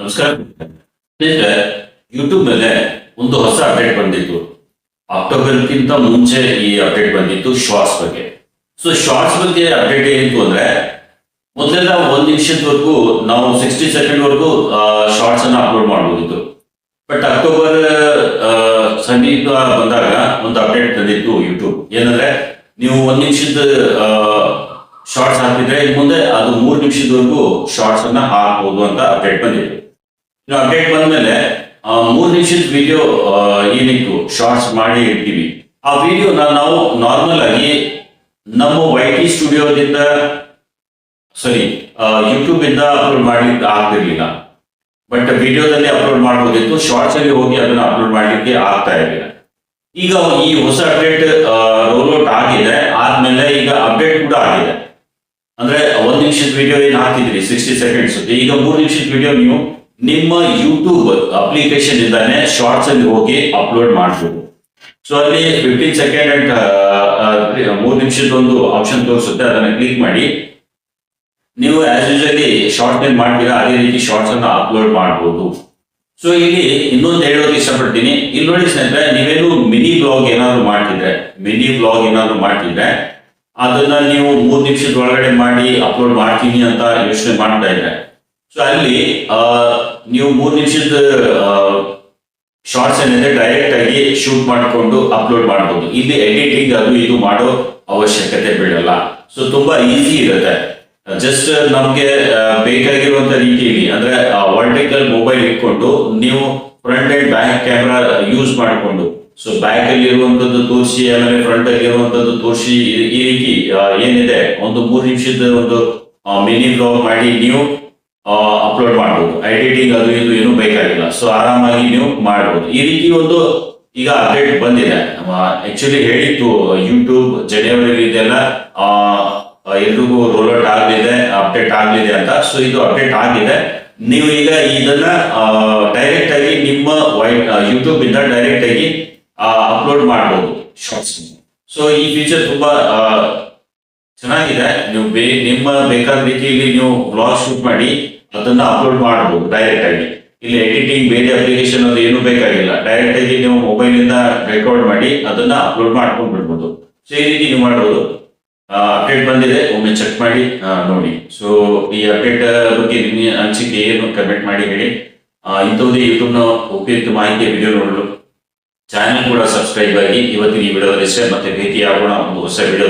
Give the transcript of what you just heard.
ನಮಸ್ಕಾರ. ಸ್ನೇಹಿತರೆ ಯೂಟ್ಯೂಬ್ ಮೇಲೆ ಒಂದು ಹೊಸ ಅಪ್ಡೇಟ್ ಬಂದಿತ್ತು. ಅಕ್ಟೋಬರ್ಗಿಂತ ಮುಂಚೆ ಈ ಅಪ್ಡೇಟ್ ಬಂದಿತ್ತು ಶಾರ್ಟ್ಸ್ ಬಗ್ಗೆ. ಸೊ ಶಾರ್ಟ್ಸ್ ಬಗ್ಗೆ ಅಪ್ಡೇಟ್ ಏನಿತ್ತು ಅಂದ್ರೆ, ಮೊದಲೆಲ್ಲ ಒಂದ್ ನಿಮಿಷದವರೆಗೂ ನಾವು ಸಿಕ್ಸ್ಟಿ ಸೆಕೆಂಡ್ ವರೆಗೂ ಶಾರ್ಟ್ಸ್ ಅನ್ನ ಅಪ್ಲೋಡ್ ಮಾಡಬಹುದಿತ್ತು ಬಟ್ ಅಕ್ಟೋಬರ್ ಸಮೀಪ ಬಂದಾಗ ಒಂದು ಅಪ್ಡೇಟ್ ತಂದಿತ್ತು ಯೂಟ್ಯೂಬ್ ಏನಂದ್ರೆ, ನೀವು ಒಂದ್ ನಿಮಿಷದ ಶಾರ್ಟ್ಸ್ ಹಾಕಿದ್ರೆ ಮುಂದೆ ಅದು ಮೂರು ನಿಮಿಷದವರೆಗೂ ಶಾರ್ಟ್ಸ್ ಅನ್ನ ಹಾಕಬಹುದು ಅಂತ ಅಪ್ಡೇಟ್ ಬಂದಿತ್ತು. ಇನ್ನು ಅಪ್ಡೇಟ್ ಬಂದ್ಮೇಲೆ ಮೂರು ನಿಮಿಷದ ವಿಡಿಯೋ ಏನಿತ್ತು ಶಾರ್ಟ್ಸ್ ಮಾಡಿ ಇರ್ತೀವಿ ಆ ವಿಡಿಯೋನ ನಾವು ನಾರ್ಮಲ್ ಆಗಿ ನಮ್ಮ ವೈ ಟಿ ಸ್ಟುಡಿಯೋದಿಂದ ಸಾರಿ ಯೂಟ್ಯೂಬ್ ಇಂದ ಅಪ್ಲೋಡ್ ಮಾಡ್ಲಿಕ್ಕೆ ಆಗ್ತಿರ್ಲಿಲ್ಲ. ಬಟ್ ವಿಡಿಯೋದಲ್ಲಿ ಅಪ್ಲೋಡ್ ಮಾಡಬಹುದಿತ್ತು ಶಾರ್ಟ್ಸ್ ಅಲ್ಲಿ ಹೋಗಿ ಅದನ್ನ ಅಪ್ಲೋಡ್ ಮಾಡಲಿಕ್ಕೆ ಆಗ್ತಾ ಇರಲಿಲ್ಲ. ಈಗ ಈ ಹೊಸ ಅಪ್ಡೇಟ್ ರೋಲ್ಔಟ್ ಆಗಿದೆ, ಆದ್ಮೇಲೆ ಈಗ ಅಪ್ಡೇಟ್ ಕೂಡ ಆಗಿದೆ. ಅಂದ್ರೆ, ಒಂದ್ ನಿಮಿಷದ ವಿಡಿಯೋ ಏನ್ ಹಾಕಿದ್ರಿ ಸಿಕ್ಸ್ಟಿ ಸೆಕೆಂಡ್ಸ್ ಈಗ ಮೂರು ನಿಮಿಷದ ವಿಡಿಯೋ ನೀವು ನಿಮ್ಮ ಯೂಟ್ಯೂಬ್ ಅಪ್ಲಿಕೇಶನ್ ಇಂದಾನೆ ಶಾರ್ಟ್ಸ್ ಅಲ್ಲಿ ಹೋಗಿ ಅಪ್ಲೋಡ್ ಮಾಡಬಹುದು ಸೊ ಅಲ್ಲಿ ಫಿಫ್ಟೀನ್ ಸೆಕೆಂಡ್ ಅಂಡ್ ಮೂರು ನಿಮಿಷದ ಒಂದು ಆಪ್ಷನ್ ತೋರಿಸುತ್ತೆ, ಅದನ್ನ ಕ್ಲಿಕ್ ಮಾಡಿ. ನೀವು ಆಸ್ ಯೂಶಲಿ ಶಾರ್ಟ್ ಫಿಲ್ ಮಾಡ್ತೀರಾ, ಅದೇ ರೀತಿ ಶಾರ್ಟ್ಸ್ ಅನ್ನ ಅಪ್ಲೋಡ್ ಮಾಡಬಹುದು ಸೊ ಇಲ್ಲಿ ಇನ್ನೊಂದು ಹೇಳೋಕೆ ಇಷ್ಟಪಡ್ತೀನಿ. ಇಲ್ಲಿ ನೋಡಿ ಸ್ನೇಹಿತರೆ, ನೀವೇನು ಮಿನಿ ಬ್ಲಾಗ್ ಏನಾದ್ರು ಮಾಡ್ತಿದ್ರೆ ಮಿನಿ ಬ್ಲಾಗ್ ಏನಾದ್ರು ಮಾಡ್ತಿದ್ರೆ, ಅದನ್ನ ನೀವು ಮೂರ್ ನಿಮಿಷದ ಒಳಗಡೆ ಮಾಡಿ ಅಪ್ಲೋಡ್ ಮಾಡ್ತೀನಿ ಅಂತ ಯೋಚನೆ ಮಾಡ್ತಾ ಇದ್ರೆ ಸೊ ಅಲ್ಲಿ ನೀವು ಮೂರು ನಿಮಿಷದ ಶಾರ್ಟ್ಸ್ ಏನಿದೆ ಡೈರೆಕ್ಟ್ ಆಗಿ ಶೂಟ್ ಮಾಡಿಕೊಂಡು ಅಪ್ಲೋಡ್ ಮಾಡಬಹುದು ಇಲ್ಲಿ ಎಡಿಟಿಂಗ್ ಅದು ಇದು ಮಾಡೋ ಅವಶ್ಯಕತೆ ಬೀಳಲ್ಲ. ಸೊ ತುಂಬಾ ಈಸಿ ಇರುತ್ತೆ. ಜಸ್ಟ್ ನಮ್ಗೆ ಬೇಕಾಗಿರುವಂತ ರೀತಿಯಲ್ಲಿ, ಅಂದ್ರೆ ವರ್ಟಿಕಲ್ ಮೊಬೈಲ್ ಇಟ್ಕೊಂಡು ನೀವು front and back camera use ಮಾಡಿಕೊಂಡು ಸೊ ಬ್ಯಾಕ್ ಅಲ್ಲಿ ಇರುವಂತದ್ದು ತೋರಿಸಿ, ಆಮೇಲೆ ಫ್ರಂಟ್ ಅಲ್ಲಿ ಇರುವಂತದ್ದು ತೋರಿಸಿ, ಈ- ರೀತಿ ಏನಿದೆ, ಒಂದು ಮೂರು ನಿಮಿಷದ ಒಂದು ಮಿನಿ ಬ್ಲಾಗ್ ಮಾಡಿ, ನೀವು ಅಪ್ಲೋಡ್ ಮಾಡಬಹುದು ಎಡಿಟಿಂಗ್ ಅದು ಇದು ಏನು ಬೇಕಾಗಿಲ್ಲ. ಸೊ ಆರಾಮಾಗಿ ನೀವು ಮಾಡಬಹುದು ಈ ರೀತಿ ಒಂದು ಈಗ ಅಪ್ಡೇಟ್ ಬಂದಿದೆ. ಆಕ್ಚುಲಿ ಹೇಳಿತ್ತು ಯೂಟ್ಯೂಬ್ ಜನವರಿ ಇದೆಲ್ಲ ಎಲ್ರಿಗೂ ಎಲ್ರಿಗೂ ರೋಲ್ಔಟ್ ಆಗಲಿದೆ ಅಪ್ಡೇಟ್ ಆಗಲಿದೆ ಅಂತ. ಸೊ ಇದು ಅಪ್ಡೇಟ್ ಆಗಿದೆ. ನೀವು ಈಗ ಇದನ್ನ ಡೈರೆಕ್ಟ್ ಆಗಿ ನಿಮ್ಮ ಯೂಟ್ಯೂಬ್ ಇಂದ ಡೈರೆಕ್ಟ್ ಆಗಿ ಅಪ್ಲೋಡ್ ಮಾಡಬಹುದು ಶಾರ್ಟ್ಸ್ ಸೊ ಈ ಫೀಚರ್ ತುಂಬಾ ಚೆನ್ನಾಗಿದೆ. ನೀವು ನಿಮ್ಮ ಬೇಕಾದ ರೀತಿಯಲ್ಲಿ ನೀವು ಬ್ಲಾಗ್ ಶೂಟ್ ಮಾಡಿ ಅದನ್ನ ಅಪ್ಲೋಡ್ ಮಾಡಬಹುದು ಡೈರೆಕ್ಟ್ ಆಗಿ ಇಲ್ಲಿ ಎಡಿಟಿಂಗ್ ಬೇರೆ ಅಪ್ಲಿಕೇಶನ್ ಅದು ಏನು ಬೇಕಾಗಿಲ್ಲ. ಡೈರೆಕ್ಟ್ ಆಗಿ ನೀವು ಮೊಬೈಲ್ ಇಂದ ರೆಕಾರ್ಡ್ ಮಾಡಿ ಅದನ್ನ ಅಪ್ಲೋಡ್ ಮಾಡ್ಕೊಂಡು ಬಿಡ್ಬೋದು ಸೊ ಈ ರೀತಿ ನೀವು ಮಾಡಬಹುದು ಅಪ್ಡೇಟ್ ಬಂದಿದೆ. ಒಮ್ಮೆ ಚೆಕ್ ಮಾಡಿ ನೋಡಿ. ಸೊ ಈ ಅಪ್ಡೇಟ್ ಬಗ್ಗೆ ನಿಮ್ಮ ಅನಿಸಿಕೆ ಏನು ಕಮೆಂಟ್ ಮಾಡಿ ಹೇಳಿ. ಇಂಥದ್ದೇ ಯೂಟ್ಯೂಬ್ನ ಉಪಯುಕ್ತ ಮಾಹಿತಿ ವಿಡಿಯೋ ನೋಡಲು. ಚಾನೆಲ್ ಕೂಡ ಸಬ್ಸ್ಕ್ರೈಬ್ ಆಗಿ ಇವತ್ತಿನ ಈ ಇಷ್ಟೇ ಮತ್ತೆ ಭೇಟಿಯಾಗೋಣ. ಒಂದು ಹೊಸ ವಿಡಿಯೋ